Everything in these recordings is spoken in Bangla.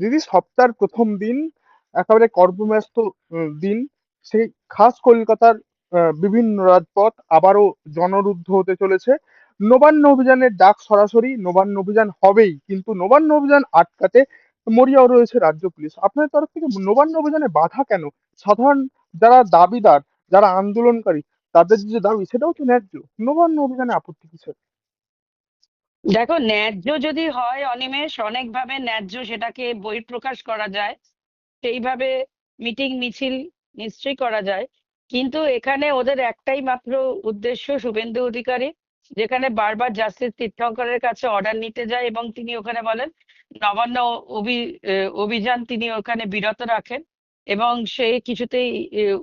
দিদি সপ্তাহের প্রথম দিন একেবারে কর্মব্যস্ত দিন, সেই খাস কলকাতার বিভিন্ন রাজপথ আবারও জনরুদ্ধ হতে চলেছে। নবান্ন অভিযানের ডাক সরাসরি নবান্ন অভিযান হবেই, কিন্তু নবান্ন অভিযান আটকাতে মরিয়াও রয়েছে রাজ্য পুলিশ। আপনার তরফ থেকে নবান্ন অভিযানে বাধা কেন? সাধারণ যারা দাবিদার, যারা আন্দোলনকারী, তাদের যে দাবি, সেটাও তো ন্যায্য? নবান্ন অভিযানে আপত্তি কিসের? দেখো, ন্যায্য যদি হয় অনিমেষ, অনেকভাবে ন্যায্য সেটাকে বহিঃপ্রকাশ করা যায়। সেইভাবে মিটিং মিছিল নিশ্চয়ই করা যায়। কিন্তু এখানে ওদের একটাই মাত্র উদ্দেশ্য শুভেন্দু অধিকারী, যেখানে বারবার জাস্টিস তীর্থঙ্করের কাছে অর্ডার নিতে যায় এবং তিনি ওখানে বলেন, নবান্ন অভি অভিযান তিনি ওখানে বিরত রাখেন এবং সে কিছুতেই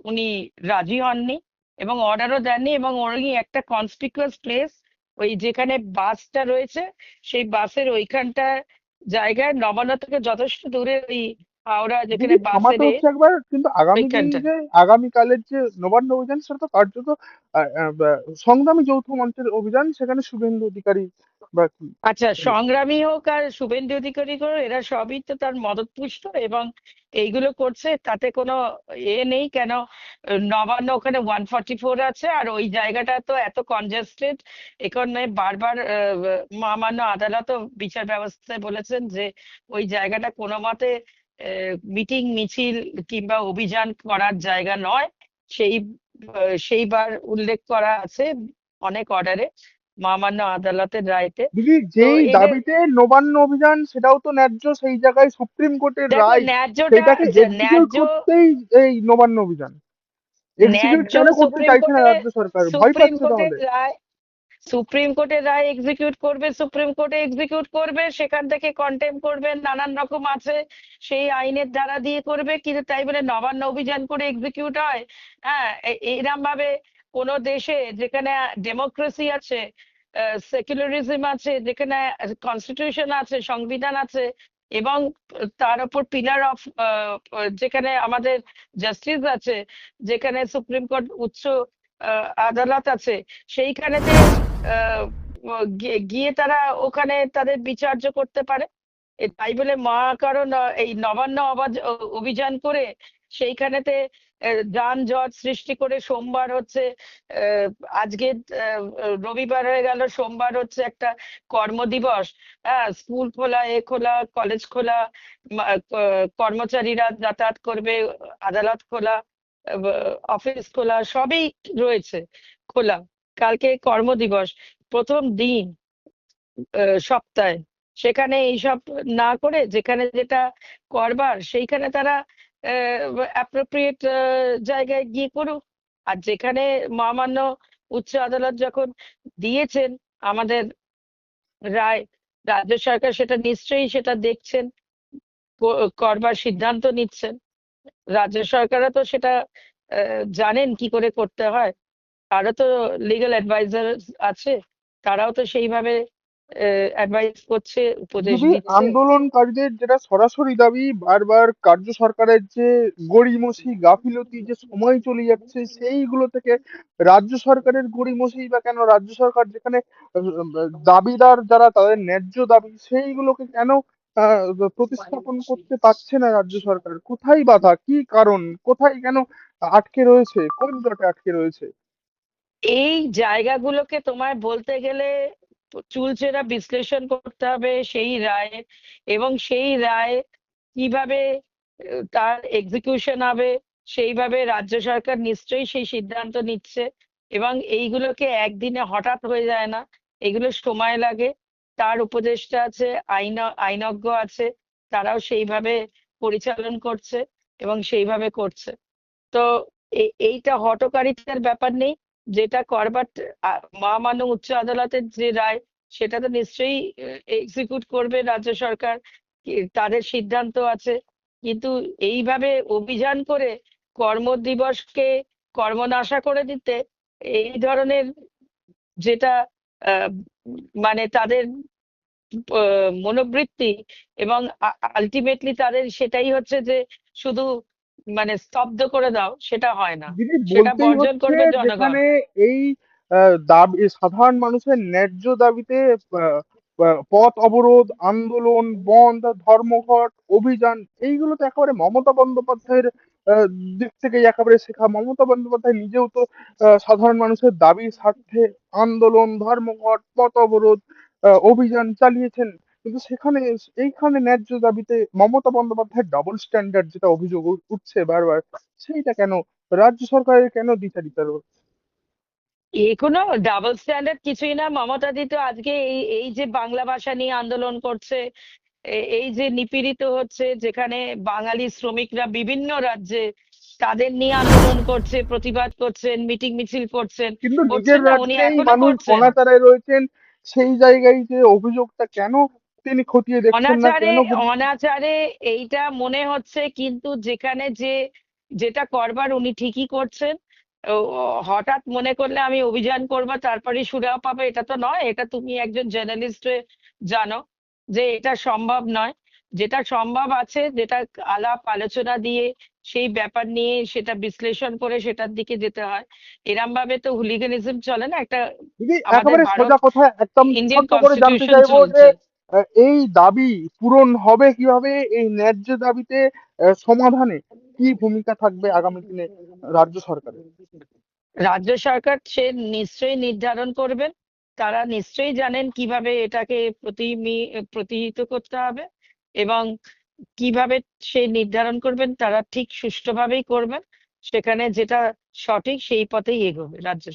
উনি রাজি হননি এবং অর্ডারও দেননি এবং উনি একটা কনসপিকুয়াস প্লেস ওই যেখানে বাসটা রয়েছে সেই বাসের ওইখানটা জায়গায় নবান্ন থেকে যথেষ্ট দূরে ওই হাওড়া যেখানে বাসে হচ্ছে একবার কিন্তু আগামী দিন। যে আগামীকালের যে নবান্ন অভিযান সেটা তো কার্যত সংগ্রামী যৌথ মঞ্চের অভিযান সেখানে শুভেন্দু অধিকারী বা কি আচ্ছা সংগ্রামী হোক আর শুভেন্দু অধিকারী হোক এরা সবই তো তার মদতপুষ্ট এবং এইগুলো করছে তাতে কোনো এ নেই কেন নবান্ন ওখানে ওয়ান ফর্টি ফোর আছে আর ওই জায়গাটা তো এত কনজেস্টেড এখানে বারবার মহামান্য আদালতও বিচার ব্যবস্থায় বলেছেন যে ওই জায়গাটা কোনো মতে মিটিং মিছিল কিংবা অভিযান করার জায়গা নয়। সেই সেইবার উল্লেখ করা আছে অনেক অর্ডারে মহামান্য আদালতের রায়তে। যেই দাবিতে নবান্ন অভিযান সেটাও তো ন্যায্য সেই জায়গায় সুপ্রিম কোর্টের রায়। সেটাকে ন্যায্য করতেই এই নবান্ন অভিযান। এক্সিকিউট করতে চাইছে না রাজ্য সরকার? ভয় পাচ্ছে তাহলে। সুপ্রিম কোর্টের রায় এক্সিকিউট করবে, সুপ্রিম কোর্টে এক্সিকিউট করবে, সেখান থেকে কন্টেম করবে, নানান রকম আছে। সেই আইনের দ্বারা দিয়ে করবে, কিন্তু তাই বলে নবান্ন অভিযান করে এক্সিকিউট হয়। হ্যাঁ এরম ভাবে কোন দেশে যেখানে ডেমোক্রেসি আছে সেকুলারিজম আছে, যেখানে কনস্টিটিউশন আছে, সংবিধান আছে, এবং তার উপর পিলার অফ যেখানে আমাদের জাস্টিস আছে, যেখানে সুপ্রিম কোর্ট উচ্চ আদালত আছে সেইখানেতে গিয়ে- তারা ওখানে তাদের বিচার্য করতে পারে। তাই বলে মহা কারণ এই নবান্ন অভিযান করে সেইখানেতে আহ, যানজট সৃষ্টি করে সোমবার হচ্ছে আজকে রবিবার হয়ে গেল সোমবার হচ্ছে একটা কর্মদিবস। হ্যাঁ স্কুল খোলা এ খোলা কলেজ খোলা কর্মচারীরা যাতায়াত করবে আদালত খোলা। অফিস খোলা, সবই রয়েছে খোলা। কালকে কর্মদিবস, প্রথম দিন সপ্তাহে। সেখানে এইসব না করে, যেখানে যেটা করবার, সেইখানে তারা অ্যাপ্রোপ্রিয়েট জায়গায় গিয়ে করুক আর যেখানে মহামান্য উচ্চ আদালত যখন দিয়েছেন আমাদের রায়, রাজ্য সরকার সেটা নিশ্চয়ই সেটা দেখছেন করবার সিদ্ধান্ত নিচ্ছেন। রাজ্য সরকারও তো সেটা জানেন কি করে করতে হয়। তারও তো লিগ্যাল অ্যাডভাইজার আছে তারাও তো সেইভাবে অ্যাডভাইস করছে উপদেশ দিচ্ছে। আন্দোলনকারীদের যেটা সরাসরি দাবি বারবার কার্য সরকারের যে গড়িমসি গাফিলতি যে সময় চলে যাচ্ছে সেইগুলো থেকে রাজ্য সরকারের গড়িমসি বা কেন রাজ্য সরকার যেখানে দাবিদার যারা তাদের ন্যায্য দাবি সেইগুলোকে কেন প্রতিস্থাপন করতে পারছে না রাজ্য সরকার। কোথায় বাধা? কি কারণ? কোথায় কেন আটকে রয়েছে? কোন জটে আটকে রয়েছে? এই জায়গাগুলোকে তোমায় বলতে গেলে চুলচেরা বিশ্লেষণ করতে হবে সেই রায় এবং সেই রায় কীভাবে তার এক্সিকিউশন হবে সেইভাবে রাজ্য সরকার নিশ্চয়ই সেই সিদ্ধান্ত নিচ্ছে এবং এইগুলোকে একদিনে হঠাৎ হয়ে যায় না। এগুলো সময় লাগে। তার উপদেষ্টা আছে আইন আইনজ্ঞ আছে তারাও সেইভাবে পরিচালন করছে এবং সেইভাবে করছে। তো এইটা হঠকারিতার ব্যাপার নেই যেটা করবার মহামান্য উচ্চ আদালতের যে রায় সেটা তো নিশ্চয়ই এক্সিকিউট করবে রাজ্য সরকার তাদের সিদ্ধান্ত আছে। কিন্তু এইভাবে অভিযান করে কর্মদিবসকে কর্মনাশা করে দিতে এই ধরনের যেটা আহ, মানে তাদের মনোবৃত্তি এবং আলটিমেটলি তাদের সেটাই হচ্ছে যে শুধু মানে স্তব্ধ করে দাও সেটা হয় না। সেটা বর্জন করবে জনগণ। এই দাবি সাধারণ মানুষের ন্যায্য দাবিতে পথ অবরোধ, আন্দোলন, বন্ধ, ধর্মঘট, অভিযান এইগুলো তো একেবারে মমতা বন্দ্যোপাধ্যায়ের দিক থেকে একেবারে শেখা। মমতা বন্দ্যোপাধ্যায় নিজেও তো সাধারণ মানুষের দাবির স্বার্থে আন্দোলন, ধর্মঘট, পথ অবরোধ অভিযান চালিয়েছেন। কিন্তু সেখানে, এইখানে ন্যায্য দাবিতে মমতা বন্দ্যোপাধ্যায়ের ডবল স্ট্যান্ডার্ড যেটা অভিযোগ উঠছে বারবার, সেইটা কেন? রাজ্য সরকারের কেন দ্বিচারিতা এ কোনো ডাবল স্ট্যান্ডার্ড কিছুই না। মমতা দি তো আজকে এই এই যে বাংলা ভাষা নিয়ে আন্দোলন করছে এই যে নিপীড়িত হচ্ছে যেখানে বাঙালি শ্রমিকরা বিভিন্ন রাজ্যে তাদের নিয়ে আন্দোলন করছে প্রতিবাদ করছেন মিটিং মিছিল করছেন কিন্তু নিজের মানুষ অনাচারে রয়েছেন সেই জায়গায় যে অভিযোগটা কেন তিনি খতিয়ে দেখছেন না অনাচারে কেন অনাচারে এইটা মনে হচ্ছে কিন্তু যেখানে যে যেটা করবার উনি ঠিকই করছেন হঠাৎ মনে করলে আমি অভিযান করব তারপরে সুরাহা পাবো এটা তো নয় এটা তুমি একজন জার্নালিস্ট জানো যে এটা সম্ভব নয়। যেটা সম্ভব আছে যেটা আলাপ আলোচনা দিয়ে সেই ব্যাপার নিয়ে সেটা বিশ্লেষণ করে সেটার দিকে যেতে হয়। এরম ভাবে তো হুলিগানিজম চলে না একটা আমাদের একেবারে ভারত- সোজা কথা একদম ইন্ডিয়ান কনস্টিটিউশন চলছে। এই দাবি পূরণ হবে কীভাবে? এই ন্যায্য দাবিতে সমাধানে কি ভূমিকা থাকবে আগামী দিনে রাজ্য সরকারের? রাজ্য সরকার সে নিশ্চয়ই নির্ধারণ করবেন। তারা নিশ্চয়ই জানেন কীভাবে এটাকে প্রতিমি প্রতিহিত করতে হবে এবং কীভাবে সে নির্ধারণ করবেন, তারা ঠিক সুষ্ঠুভাবেই করবেন। সেখানে যেটা সঠিক সেই পথেই এগোবে রাজ্য